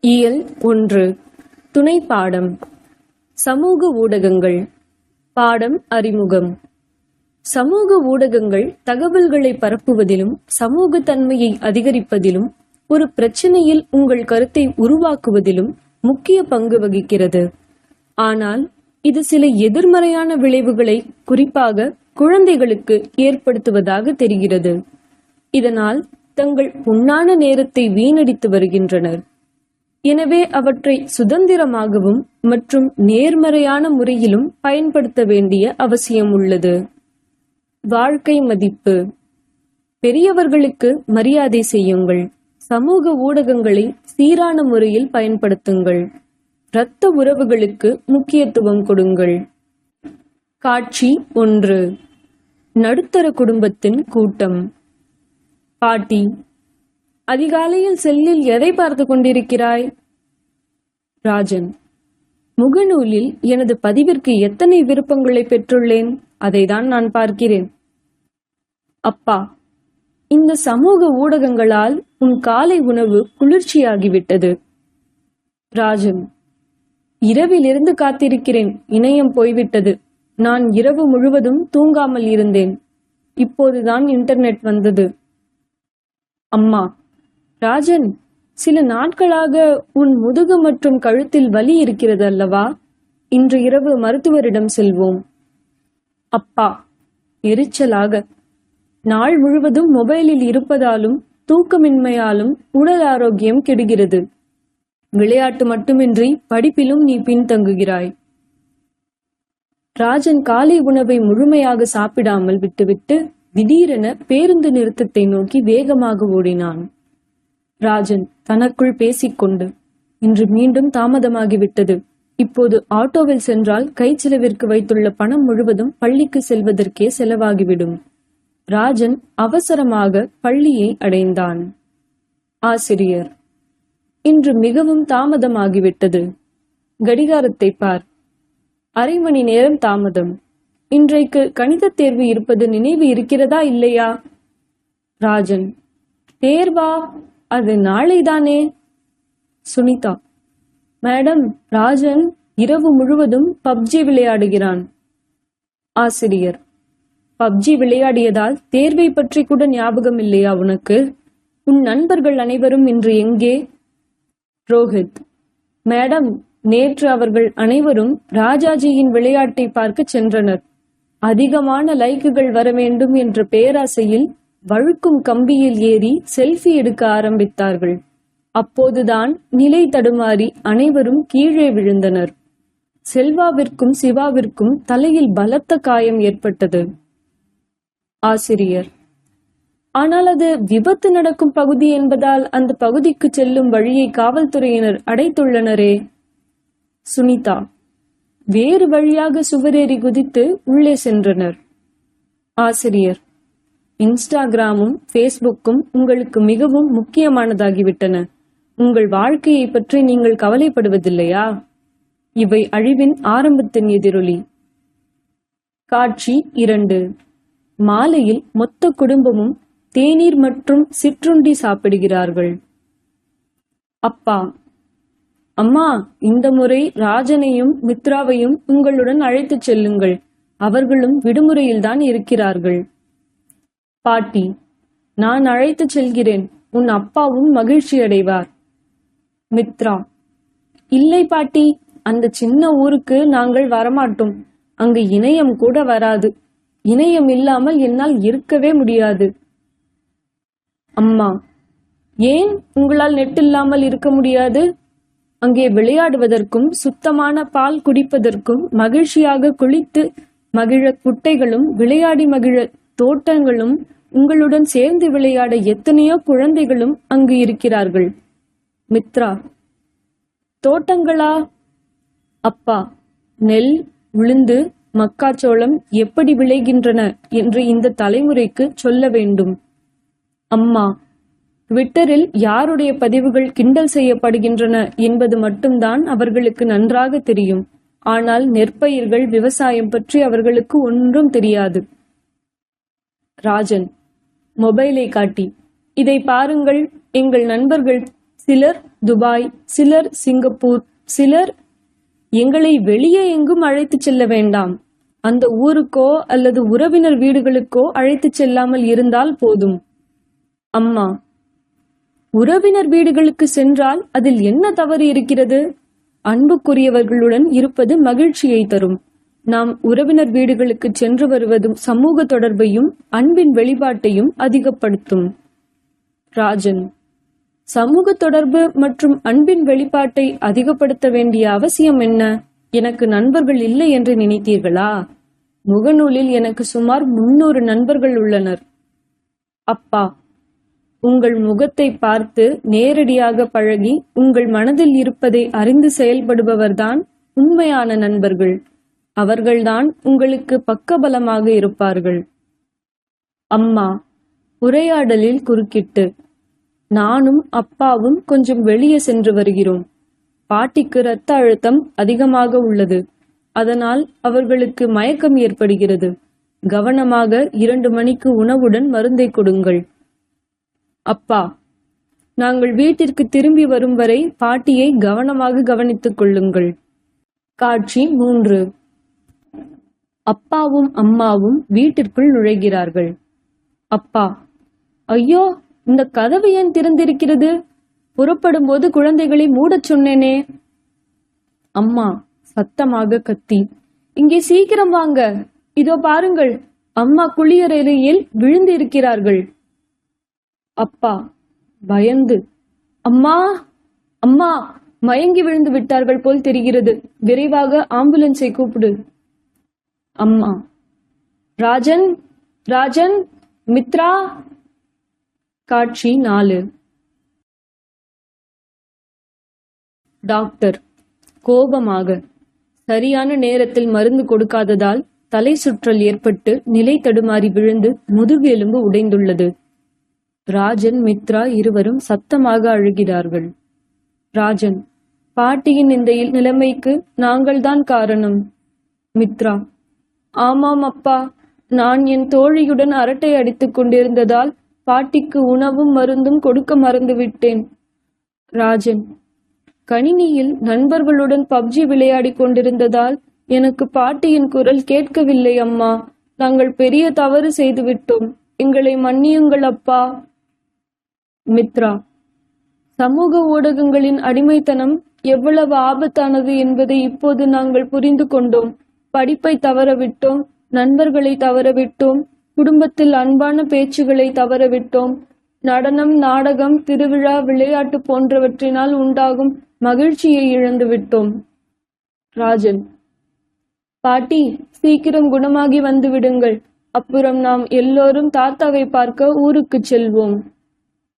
இயல் ஒன்று. துணை பாடம். சமூக ஊடகங்கள். பாடம் அறிமுகம். சமூக ஊடகங்கள் தகவல்களை பரப்புவதிலும் சமூக தன்மையை அதிகரிப்பதிலும் ஒரு பிரச்சனையில் உங்கள் கருத்தை உருவாக்குவதிலும் முக்கிய பங்கு வகிக்கிறது. ஆனால் இது சில எதிர்மறையான விளைவுகளை குறிப்பாக குழந்தைகளுக்கு ஏற்படுத்துவதாக தெரிகிறது. இதனால் தங்கள் பொன்னான நேரத்தை வீணடித்து வருகின்றனர். எனவே அவற்றை சுதந்திரமாகவும் மற்றும் நேர்மறையான முறையிலும் பயன்படுத்த வேண்டிய அவசியம் உள்ளது வாழ்க்கை மதிப்பு. பெரியவர்களுக்கு மரியாதை செய்யுங்கள். சமூக ஊடகங்களை சீரான முறையில் பயன்படுத்துங்கள். இரத்த உறவுகளுக்கு முக்கியத்துவம் கொடுங்கள். காட்சி ஒன்று. நடுத்தர குடும்பத்தின் கூட்டம். பாட்டி அதிகாலையில் செல்லில் எதை பார்த்து கொண்டிருக்கிறாய்? ராஜன் முகநூலில் எனது பதிவிற்கு எத்தனை விருப்பங்களை பெற்றுள்ளேன்? அதைதான் நான் பார்க்கிறேன். அப்பா இந்த சமூக ஊடகங்களால் உன் காலை உணவு குளிர்ச்சியாகிவிட்டது. ராஜன் இரவிலிருந்து காத்திருக்கிறேன். இணையம் போய்விட்டது. நான் இரவு முழுவதும் தூங்காமல் இருந்தேன். இப்போதுதான் இன்டர்நெட் வந்தது. அம்மா ராஜன் சில நாட்களாக உன் முதுகு மற்றும் கழுத்தில் வலி இருக்கிறது அல்லவா? இன்று இரவு மருத்துவரிடம் செல்வோம். அப்பா எரிச்சலாக. நாள் முழுவதும் மொபைலில் இருப்பதாலும் தூக்கமின்மையாலும் உடல் ஆரோக்கியம் கெடுகிறது. விளையாட்டு மட்டுமின்றி படிப்பிலும் நீ பின்தங்குகிறாய். ராஜன் காலை உணவை முழுமையாக சாப்பிடாமல் விட்டுவிட்டு திடீரென பேருந்து நிறுத்தத்தை நோக்கி வேகமாக ஓடினான். ராஜன் தனக்குள் பேசிக்கொண்டு இன்று மீண்டும் தாமதமாகிவிட்டது. இப்போது ஆட்டோவில் சென்றால் கைச்செலவிற்கு வைத்துள்ள பணம் முழுவதும் பள்ளிக்கு செல்வதற்கே செலவாகிவிடும். ராஜன் அவசரமாக பள்ளியை அடைந்தான். ஆசிரியர் இன்று மிகவும் தாமதமாகிவிட்டது. கடிகாரத்தை பார். அரை மணி நேரம் தாமதம். இன்றைக்கு கணிதத் தேர்வு இருப்பது நினைவு இருக்கிறதா இல்லையா? ராஜன் தேர்வா? அது நாளைதானே? சுனிதா. மேடம் ராஜன் இரவு முழுவதும் பப்ஜி விளையாடுகிறான். ஆசிரியர். பப்ஜி விளையாடியதால் தேர்வை பற்றி கூட ஞாபகம் இல்லையா உனக்கு? உன் நண்பர்கள் அனைவரும் இன்று எங்கே? ரோஹித். மேடம் நேற்று அவர்கள் அனைவரும் ராஜாஜியின் விளையாட்டை பார்க்க சென்றனர். அதிகமான லைக்குகள் வர வேண்டும் என்ற பேராசையில் வழுக்கும் கம்பியில் ஏறி செல்ஃபி எடுக்க ஆரம்பித்தார்கள். அப்போதுதான் நிலை தடுமாறி அனைவரும் கீழே விழுந்தனர். செல்வாவிற்கும் சிவாவிற்கும் தலையில் பலத்த காயம் ஏற்பட்டது. ஆசிரியர் ஆனால் அது விபத்து நடக்கும் பகுதி என்பதால் அந்த பகுதிக்கு செல்லும் வழியை காவல்துறையினர் அடைத்துள்ளனரே. சுனிதா வேறு வழியாக சுவரேறி குதித்து உள்ளே சென்றனர். ஆசிரியர் இன்ஸ்டாகிராமும் ஃபேஸ்புக்கும் உங்களுக்கு மிகவும் முக்கியமானதாகிவிட்டன. உங்கள் வாழ்க்கையை பற்றி நீங்கள் கவலைப்படுவதில்லையா? இவை அழிவின் ஆரம்பத்தின் எதிரொலி. காட்சி இரண்டு. மாலையில் மொத்த குடும்பமும் தேநீர் மற்றும் சிற்றுண்டி சாப்பிடுகிறார்கள். அப்பா. அம்மா இந்த முறை ராஜனையும் மித்ராவையும் உங்களுடன் அழைத்துச் செல்லுங்கள். அவர்களும் விடுமுறையில்தான் இருக்கிறார்கள். பாட்டி நான் அழைத்துச் செல்கிறேன். உன் அப்பாவும் மகிழ்ச்சி அடைவார். மித்ரா இல்லை பாட்டி அந்த சின்ன ஊருக்கு நாங்கள் வரமாட்டோம். அங்கு இணையம் கூட வராது. இணையம் இல்லாமல் என்னால் இருக்கவே முடியாது. அம்மா ஏன் உங்களால் நெட் இல்லாமல் இருக்க முடியாது? அங்கே விளையாடுவதற்கும் சுத்தமான பால் குடிப்பதற்கும் மகிழ்ச்சியாக குளித்து மகிழ குட்டைகளும் விளையாடி மகிழ தோட்டங்களும் உங்களுடன் சேர்ந்து விளையாட எத்தனையோ குழந்தைகளும் அங்கு இருக்கிறார்கள். மித்ரா தோட்டங்களா? அப்பா நெல் உளுந்து மக்காச்சோளம் எப்படி விளைகின்றன என்று இந்த தலைமுறைக்கு சொல்ல வேண்டும். அம்மா ட்விட்டரில் யாருடைய பதிவுகள் கிண்டல் செய்யப்படுகின்றன என்பது மட்டும்தான் அவர்களுக்கு நன்றாக தெரியும். ஆனால் நெற்பயிர்கள் விவசாயம் பற்றி அவர்களுக்கு ஒன்றும் தெரியாது. ராஜன் மொபைலை காட்டி இதை பாருங்கள் எங்கள் நண்பர்கள் சிலர் துபாய் சிலர் சிங்கப்பூர் சிலர் எங்களை வெளியே எங்கும் அழைத்துச் செல்ல வேண்டாம். அந்த ஊருக்கோ அல்லது உறவினர் வீடுகளுக்கோ அழைத்துச் செல்லாமல் இருந்தால் போதும். அம்மா உறவினர் வீடுகளுக்கு சென்றால் அதில் என்ன தவறு இருக்கிறது? அன்புக்குரியவர்களுடன் இருப்பது மகிழ்ச்சியை தரும். நாம் உறவினர் வீடுகளுக்கு சென்று வருவதும் சமூக தொடர்பையும் அன்பின் வெளிப்பாட்டையும் அதிகப்படுத்தும். ராஜன். சமூக தொடர்பு மற்றும் அன்பின் வெளிப்பாட்டை அதிகப்படுத்த வேண்டிய அவசியம் என்ன? எனக்கு நண்பர்கள் இல்லை என்று நினைத்தீர்களா? முகநூலில் எனக்கு சுமார் முன்னூறு நண்பர்கள் உள்ளனர். அப்பா. உங்கள் முகத்தை பார்த்து நேரடியாக பழகி உங்கள் மனதில் இருப்பதை அறிந்து செயல்படுபவர்தான் உண்மையான நண்பர்கள். அவர்கள்தான் உங்களுக்கு பக்கபலமாக இருப்பார்கள். அம்மா உரையாடலில் குறுக்கிட்டு நானும் அப்பாவும் கொஞ்சம் வெளியே சென்று வருகிறோம். பாட்டிக்கு இரத்த அழுத்தம் அதிகமாக உள்ளது. அதனால் அவர்களுக்கு மயக்கம் ஏற்படுகிறது. கவனமாக இரண்டு மணிக்கு உணவுடன் மருந்தை கொடுங்கள். அப்பா நாங்கள் வீட்டிற்கு திரும்பி வரும் வரை பாட்டியை கவனமாக கவனித்துக் கொள்ளுங்கள். காட்சி மூன்று. அப்பாவும் அம்மாவும் வீட்டிற்குள் நுழைகிறார்கள். அப்பா ஐயோ இந்த கதவு ஏன் திறந்திருக்கிறது? புறப்படும் போது குழந்தைகளை மூடச் சொன்னேனே. அம்மா சத்தமாக கத்தி இங்கே சீக்கிரம் வாங்க. இதோ பாருங்கள் அம்மா குளியறையில் விழுந்து இருக்கிறார்கள் அப்பா பயந்து அம்மா அம்மா மயங்கி விழுந்து விட்டார்கள் போல் தெரிகிறது. விரைவாக ஆம்புலன்ஸை கூப்பிடு. அம்மா. ராஜன் ராஜன் மித்ரா காட்சி நாலு. டாக்டர் கோபமாக. சரியான நேரத்தில் மருந்து கொடுக்காததால் தலை சுற்றல் ஏற்பட்டு நிலை தடுமாறி விழுந்து முதுகு எலும்பு உடைந்துள்ளது. ராஜன் மித்ரா இருவரும் சத்தமாக அழுகிறார்கள். ராஜன் பாட்டியின் இந்த நிலைமைக்கு நாங்கள்தான் காரணம். மித்ரா ஆமாம் அப்பா நான் என் தோழியுடன் அரட்டை அடித்துக் கொண்டிருந்ததால் பாட்டிக்கு உணவும் மருந்தும் கொடுக்க மறந்துவிட்டேன். ராஜன் கணினியில் நண்பர்களுடன் பப்ஜி விளையாடிக் கொண்டிருந்ததால் எனக்கு பாட்டியின் குரல் கேட்கவில்லை அம்மா. நாங்கள் பெரிய தவறு செய்துவிட்டோம். எங்களை மன்னியுங்கள் அப்பா. மித்ரா சமூக ஊடகங்களின் அடிமைத்தனம் எவ்வளவு ஆபத்தானது என்பதை இப்போது நாங்கள் புரிந்து கொண்டோம். படிப்பை தவறவிட்டோம் நண்பர்களை தவறவிட்டோம் குடும்பத்தில் அன்பான பேச்சுகளை தவறவிட்டோம். நடனம் நாடகம் திருவிழா விளையாட்டு போன்றவற்றினால் உண்டாகும் மகிழ்ச்சியை இழந்து விட்டோம் ராஜன் பாட்டி சீக்கிரம் குணமாகி வந்து விடுங்கள் அப்புறம் நாம் எல்லோரும் தாத்தாவை பார்க்க ஊருக்கு செல்வோம்.